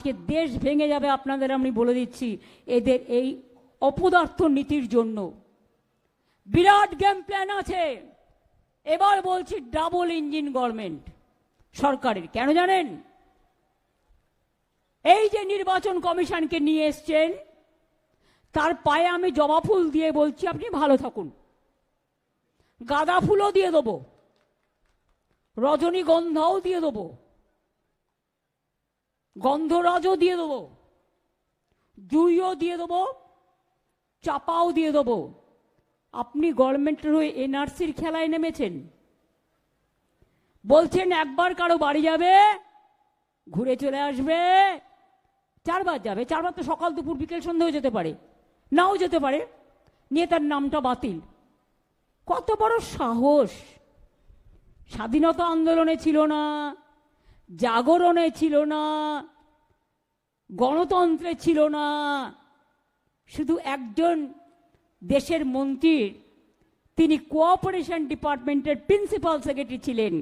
আজকে দেশ ভেঙে যাবে আপনাদের আমি বলে দিচ্ছি, এদের এই অপদার্থ নীতির জন্য। বিরাট গেম প্ল্যান আছে। এবার বলছি ডাবল ইঞ্জিন গভর্নমেন্ট সরকারের, কেন জানেন? এই যে নির্বাচন কমিশনকে নিয়ে এসছেন, তার পায়ে আমি জবা ফুল দিয়ে বলছি আপনি ভালো থাকুন। গাঁদা ফুলও দিয়ে দেবো। রজনীগন্ধাও দিয়ে দেবো। গন্ধরাজও দিয়ে দেবো। জুইও দিয়ে দেবো। চাপাও দিয়ে দেবো। আপনি গভর্নমেন্টের হয়ে এনআরসির খেলায় নেমেছেন। বলছেন একবার কারও বাড়ি যাবে, ঘুরে চলে আসবে। চারবার যাবে। চারবার তো সকাল, দুপুর, বিকেল সন্ধ্যেও যেতে পারে। নাও যেতে পারে। নিয়ে তার নামটা বাতিল। কত বড় সাহস। স্বাধীনতা আন্দোলনে ছিল না। জাগরণে ছিল না, গণতন্ত্রে ছিল না, শুধু একজন দেশের মন্ত্রীর তিনি কোঅপারেশন ডিপার্টমেন্টের প্রিন্সিপাল সেক্রেটারি ছিলেন।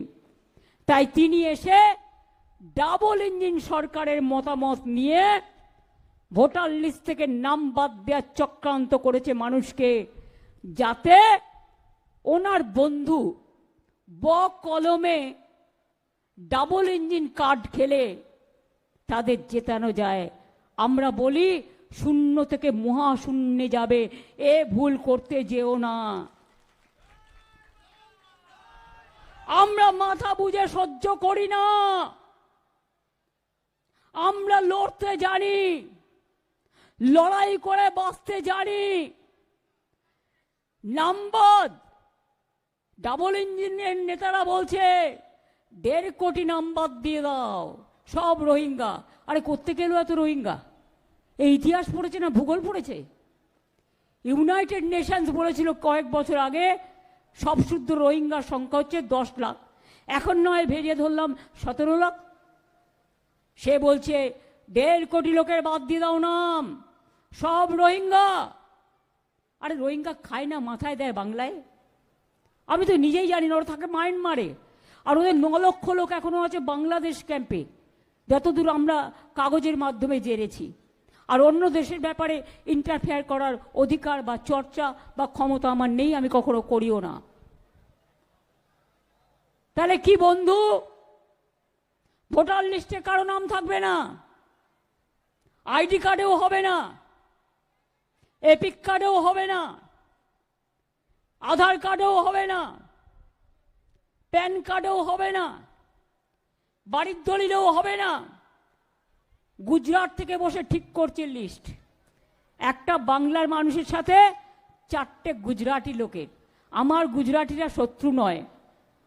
তাই তিনি এসে ডাবল ইঞ্জিন সরকারের মতামত নিয়ে ভোটার লিস্ট থেকে নাম বাদ দেওয়ার চক্রান্ত করেছে মানুষকে, যাতে ওনার বন্ধু ব কলমে ডাবল ইঞ্জিন কার্ড খেলে তাদের জেতানো যায়। আমরা বলি, শূন্য থেকে মহাশূন্যে যাবে। এ ভুল করতে যেও না। আমরা মাথা বুঝে সহ্য করি না। আমরা লড়তে জানি। লড়াই করে বাঁচতে জানি। নাম্বার ডাবল ইঞ্জিনের নেতারা বলছে দেড় কোটি নাম্বার দিয়ে দাও। সব রোহিঙ্গা। আরে করতে গেল এত রোহিঙ্গা? এই ইতিহাস পড়েছে না ভূগোল পড়েছে? ইউনাইটেড নেশনস বলেছিল কয়েক বছর আগে, সব শুদ্ধ রোহিঙ্গার সংখ্যা হচ্ছে দশ লাখ। এখন নয় ভেরিয়ে ধরলাম সতেরো লাখ। সে বলছে, দেড় কোটি লোকের বাদ দিয়ে দাও নাম। সব রোহিঙ্গা। আরে রোহিঙ্গা খায় না, মাথায় দেয় বাংলায়? আমি তো নিজেই জানি না, ওরা থাকে মায়ানমারে। আর ওদের ন লক্ষ লোক এখনও আছে বাংলাদেশ ক্যাম্পে যতদূর আমরা কাগজের মাধ্যমে জেনেছি। আর অন্য দেশের ব্যাপারে ইন্টারফেয়ার করার অধিকার বা চর্চা বা ক্ষমতা আমার নেই, আমি কখনো করিও না। তাহলে কি বন্ধু? ভোটার লিস্টে কারও নাম থাকবে না। আইডি কার্ডেও হবে না। এপিক কার্ডেও হবে না। আধার কার্ডেও হবে না। প্যান কার্ডেও হবে না, বাড়ির দলিলেও হবে না। গুজরাট থেকে বসে ঠিক করছে লিস্ট। একটা বাংলার মানুষের সাথে চারটে গুজরাটি লোকের। আমার গুজরাটিরা শত্রু নয়,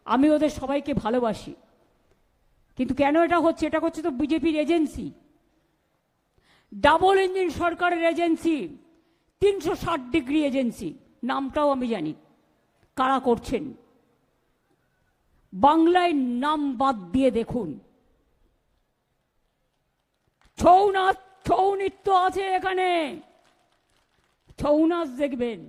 আমি ওদের সবাইকে ভালোবাসি। কিন্তু কেন এটা হচ্ছে? এটা হচ্ছে তো বিজেপির এজেন্সি। ডাবল ইঞ্জিন সরকারের এজেন্সি, তিনশো ষাট ডিগ্রি এজেন্সি, নামটাও আমি জানি। কারা করছেন? বাংলায় নাম বাদ দিয়ে দেখুন। ছৌ নাচ ছৌ নৃত্য আছে এখানে। ছৌ নাচ দেখবেন।